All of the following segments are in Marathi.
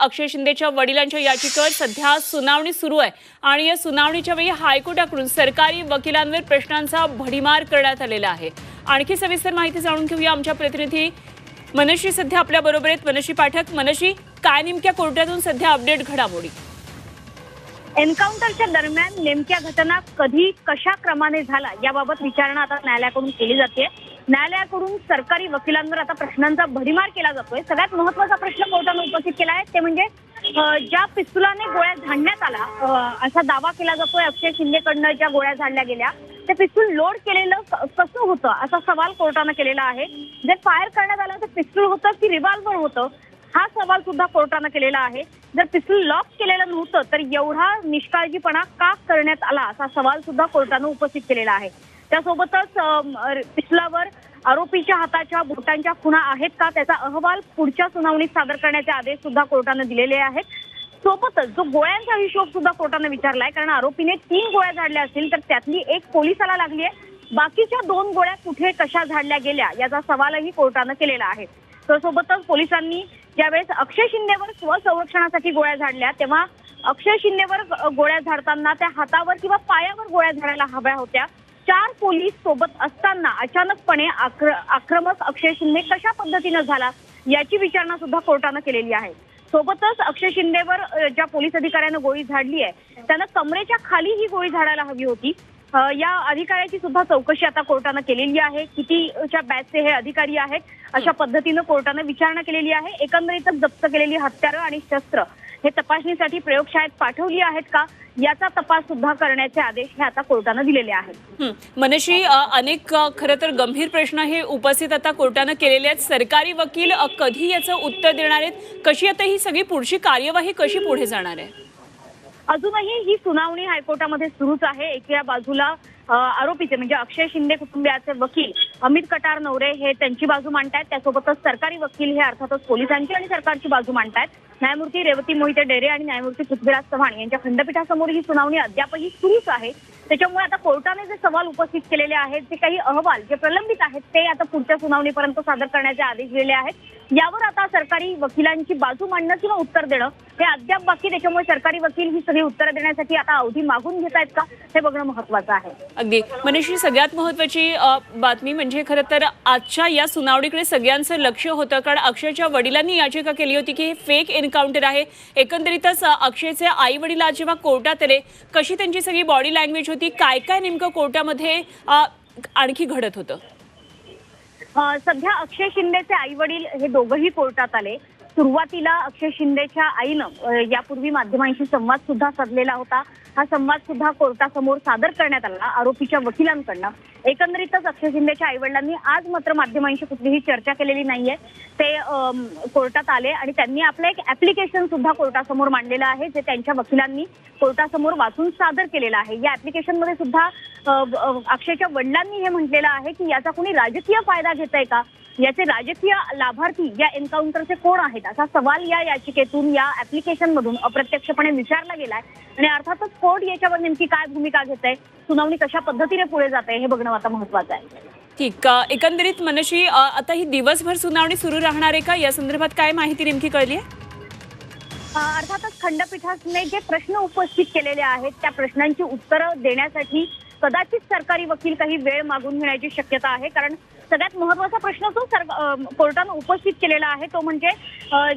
अक्षय शिंदेच्या वडिलांच्या याचिकेवर सध्या सुनावणी सुरू आहे. आणि या सुनावणीच्या वेळी हायकोर्टाकडून सरकारी वकिलांवर प्रश्नांचा भडीमार करण्यात आलेला आहे. आणखी सविस्तर माहिती जाणून घेऊया आमच्या प्रतिनिधी. मनशी सध्या आपल्या बरोबर आहेत. मनशी पाठक. मनशी काय नेमक्या कोर्टातून सध्या अपडेट घडामोडी? एन्काउंटरच्या दरम्यान नेमक्या घटना कधी कशा क्रमाने झाला याबाबत विचारणा आता न्यायालयाकडून केली जाते. न्यायालयाकडून सरकारी वकिलांवर आता प्रश्नांचा भडीमार केला जातोय. सगळ्यात महत्त्वाचा प्रश्न कोर्टानं उपस्थित केला आहे ते म्हणजे ज्या पिस्तुलाने गोळ्या झाडण्यात आला असा दावा केला जातोय अक्षय शिंदेकडनं ज्या गोळ्या झाडल्या गेल्या ते पिस्तूल लोड केलेलं कसं होतं असा सवाल कोर्टानं केलेला आहे. जर फायर करण्यात आलं तर पिस्तूल होतं की रिव्हॉल्व्हर होतं हा सवाल सुद्धा कोर्टानं केलेला आहे. जर पिस्तूल लॉक केलेलं नव्हतं तर एवढा निष्काळजीपणा का करण्यात आला असा सवाल सुद्धा कोर्टानं उपस्थित केलेला आहे. त्यासोबतच पिस्लावर आरोपीच्या हाताच्या बोटांच्या खुणा आहेत का त्याचा अहवाल पुढच्या सुनावणीत सादर करण्याचे आदेश सुद्धा कोर्टानं दिलेले आहेत. सोबतच जो गोळ्यांचा हिशोब सुद्धा कोर्टानं विचारलाय कारण आरोपीने तीन गोळ्या झाडल्या असतील तर त्यातली एक पोलिसाला लागली आहे. बाकीच्या दोन गोळ्या कुठे कशा झाडल्या गेल्या याचा सवालही कोर्टानं केलेला आहे. तर सोबतच पोलिसांनी ज्यावेळेस अक्षय शिंदेवर स्वसंरक्षणासाठी गोळ्या झाडल्या तेव्हा अक्षय शिंदेवर गोळ्या झाडताना त्या हातावर किंवा पायावर गोळ्या झाडायला हव्या होत्या. चार पोलीस सोबत असताना अचानकपणे आक्र आक्रमक अक्षय शिंदे कशा पद्धतीनं झाला याची विचारणा सुद्धा कोर्टानं केलेली आहे. सोबतच अक्षय शिंदेवर ज्या पोलीस अधिकाऱ्यानं गोळी झाडली आहे त्यानं कमरेच्या खाली ही गोळी झाडायला हवी होती. या अधिकाऱ्याची सुद्धा चौकशी आता कोर्टानं केलेली आहे. कितीच्या बॅचचे हे अधिकारी आहेत अशा पद्धतीनं कोर्टानं विचारणा केलेली आहे. एकंदरीतच जप्त केलेली हत्यारं आणि शस्त्र. हे तपासणीसाठी प्रयोगशाळेत पाठवली आहेत का? याचा तपास सुद्धा करण्याचे आदेश हे आता कोर्टानं दिलेले आहेत. हं. मनश्री अ, अनेक खरं तर गंभीर प्रश्न हे उपस्थित आता कोर्टानं केलेले आहेत. सरकारी वकील कधी याचं उत्तर देणार आहेत? कशी आता ही सगळी पुढची कार्यवाही कशी पुढे जाणार आहे? अजूनही ही सुनावणी हायकोर्टामध्ये सुरूच आहे. एका बाजूला आरोपीचे म्हणजे अक्षय शिंदे कुटुंबियाचे वकील अमित कटार नवरे हे त्यांची बाजू मांडतायत. त्यासोबतच सरकारी वकील हे अर्थातच पोलिसांची आणि सरकारची बाजू मांडतायत. न्यायमूर्ती रेवती मोहिते डेरे आणि न्यायमूर्ती पृथ्वीराज चव्हाण यांच्या खंडपीठासमोर ही सुनावणी अद्यापही सुरूच आहे. त्याच्यामुळे आता कोर्टाने जे सवाल उपस्थित केलेले आहेत जे काही अहवाल जे प्रलंबित आहेत ते आता पुढच्या सुनावणीपर्यंत सादर करण्याचे आदेश दिलेले आहेत. यावर आता सरकारी वकिलांची बाजू मांडणं किंवा उत्तर देणं हे अद्याप बाकी त्याच्यामुळे सरकारी वकील ही सगळी उत्तरं देण्यासाठी आता अवधी मागून घेत आहेत का हे बघणं महत्वाचं आहे. अगदी. मनीषी सगळ्यात महत्वाची बातमी म्हणजे खरं तर आजच्या या सुनावणीकडे सगळ्यांचं लक्ष होतं. कारण अक्षयच्या वडिलांनी याचिका केली होती की हे फेक एन्काउंटर आहे. एकंदरीतच अक्षयचे आई वडील आज जेव्हा कोर्टात आले कशी त्यांची सगळी बॉडी लँग्वेज होती? काय काय नेमकं कोर्टामध्ये आणखी घडत होतं? सध्या अक्षय शिंदेचे आई वडील हे दोघंही कोर्टात आले. सुरुवातीला अक्षय शिंदेच्या आईनं यापूर्वी माध्यमांशी संवाद सुद्धा साधलेला होता. हा संवाद सुद्धा कोर्टासमोर सादर करण्यात आला आरोपीच्या वकिलांकडनं. एकंदरीतच अक्षय शिंदेच्या आई वडिलांनी आज मात्र माध्यमांशी कुठलीही चर्चा केलेली नाहीये. ते कोर्टात आले आणि त्यांनी आपलं एक ऍप्लिकेशन सुद्धा कोर्टासमोर मांडलेलं आहे जे त्यांच्या वकिलांनी कोर्टासमोर वाचून सादर केलेलं आहे. या ऍप्लिकेशनमध्ये सुद्धा अक्षयच्या वडिलांनी हे म्हटलेलं आहे की याचा कुणी राजकीय फायदा घेत आहे का? याचे राजकीय लाभार्थी या एन्काउंटरचे कोण आहेत? असा सवाल या याचिकेतून या ऍप्लिकेशन मधून अप्रत्यक्षपणे विचारला गेलाय. आणि अर्थातच कोर्ट याच्यावर नेमकी काय भूमिका घेत आहे सुनावणी कशा पद्धतीने पुढे जात आहे हे बघणं आता महत्वाचं आहे. ठीक एकंदरीत मनश्री अ, आता ही दिवसभर सुनावणी सुरू राहणार आहे का? या संदर्भात काय माहिती नेमकी कळली आहे? अर्थातच खंडपीठाने जे प्रश्न उपस्थित केलेले आहेत त्या प्रश्नांची उत्तरं देण्यासाठी कदाचित सरकारी वकील काही वेळ मागून घेण्याची शक्यता आहे. कारण सगळ्यात महत्त्वाचा प्रश्न जो सर कोर्टानं उपस्थित केलेला आहे. तो म्हणजे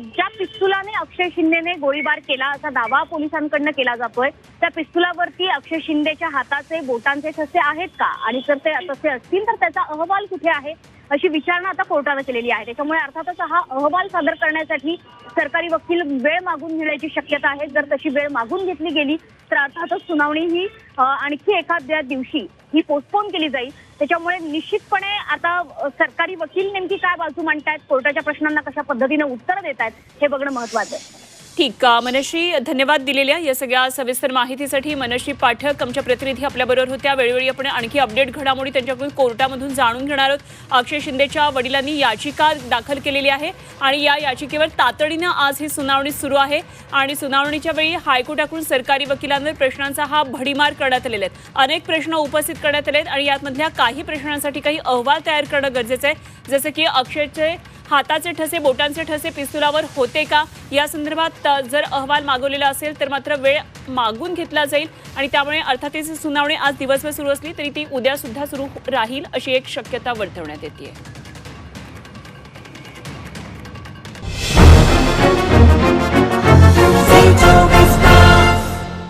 ज्या पिस्तुलाने अक्षय शिंदेने गोळीबार केला असा दावा पोलिसांकडनं केला जातोय त्या पिस्तुलावरती अक्षय शिंदेच्या हाताचे बोटांचे ठसे आहेत का? आणि जर ते तसे असतील तर त्याचा अहवाल कुठे आहे? अशी विचारणा आता कोर्टानं केलेली आहे. त्याच्यामुळे अर्थातच हा अहवाल सादर करण्यासाठी सरकारी वकील वेळ मागून घेण्याची शक्यता आहे. जर तशी वेळ मागून घेतली गेली तर अर्थातच सुनावणी ही आणखी एखाद्या दिवशी ही पोस्टपोन केली जाईल. त्याच्यामुळे निश्चितपणे आता सरकारी वकील नेमकी काय बाजू मांडतायत? कोर्टाच्या प्रश्नांना कशा पद्धतीने उत्तर देत आहेत हे बघणं महत्वाचं आहे. ठीक मनश्री धन्यवाद दिलेल्या या सगळ्या सविस्तर माहितीसाठी मनश्री पाठक आमच्या प्रतिनिधी आपल्याबरोबर होत्या. वेळोवेळी आपण आणखी अपडेट घडामोडी त्यांच्याकडून कोर्टामधून जाणून घेणार आहोत. अक्षय शिंदेच्या वडिलांनी याचिका दाखल केलेली आहे आणि या याचिकेवर तातडीनं आज ही सुनावणी सुरू आहे आणि सुनावणीच्या वेळी हायकोर्टाकडून सरकारी वकिलांवर प्रश्नांचा हा भडीमार करण्यात आलेला आहेत अनेक प्रश्न उपस्थित करण्यात आले आहेत आणि यातमधल्या काही प्रश्नांसाठी काही अहवाल तयार करणं गरजेचं आहे. जसं की अक्षयचे हाताचे ठसे बोटांचे ठसे पिस्तुलावर होते का? या संदर्भात जर अहवाल मागवलेला असेल तर मात्र वेळ मागून घेतला जाईल आणि त्यामुळे अर्थातच सुनावणी आज दिवसभर सुरू असली तरी ती उद्यासुद्धा सुरू राहील अशी एक शक्यता वर्तवण्यात येते